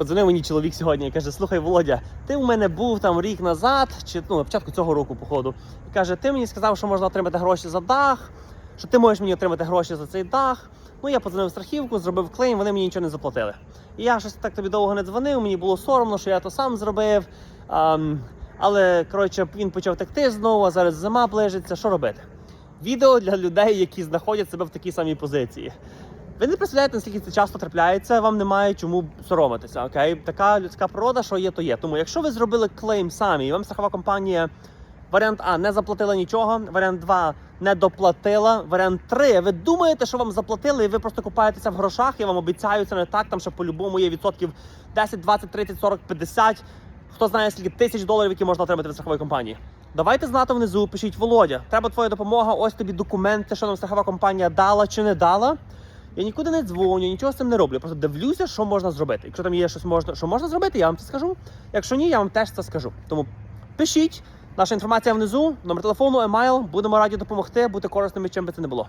Подзвонив мені чоловік сьогодні і каже: Слухай, Володя, ти у мене був там рік назад, чи ну на початку цього року, походу. І каже: Ти мені сказав, що можна отримати гроші за дах, що ти можеш мені отримати гроші за цей дах. Ну я подзвонив в страхівку, зробив клейм, вони мені нічого не заплатили. І я щось так тобі довго не дзвонив. Мені було соромно, що я то сам зробив. Ам, але коротше, він почав текти знову, а зараз зима ближиться. Що робити? Відео для людей, які знаходять себе в такій самій позиції. Ви не представляєте, наскільки це часто трапляється, вам немає чому соромитися. Окей, така людська природа, що є, то є. Тому, якщо ви зробили клейм самі, і вам страхова компанія варіант А не заплатила нічого, варіант 2 не доплатила, варіант 3 ви думаєте, що вам заплатили, і ви просто купаєтеся в грошах. Я вам обіцяю, це не так. Там ще по-любому є відсотків 10, 20, 30, 40, 50. Хто знає, скільки тисяч доларів, які можна отримати від страхової компанії. Давайте знати внизу, пишіть Володя. Треба твоя допомога. Ось тобі документи, що нам страхова компанія дала чи не дала. Я нікуди не дзвоню, нічого з цим не роблю. Просто дивлюся, що можна зробити. Якщо там є щось можна, що можна зробити, я вам це скажу. Якщо ні, я вам теж це скажу. Тому пишіть. Наша інформація внизу, номер телефону, емайл. Будемо раді допомогти, бути корисними, чим би це не було.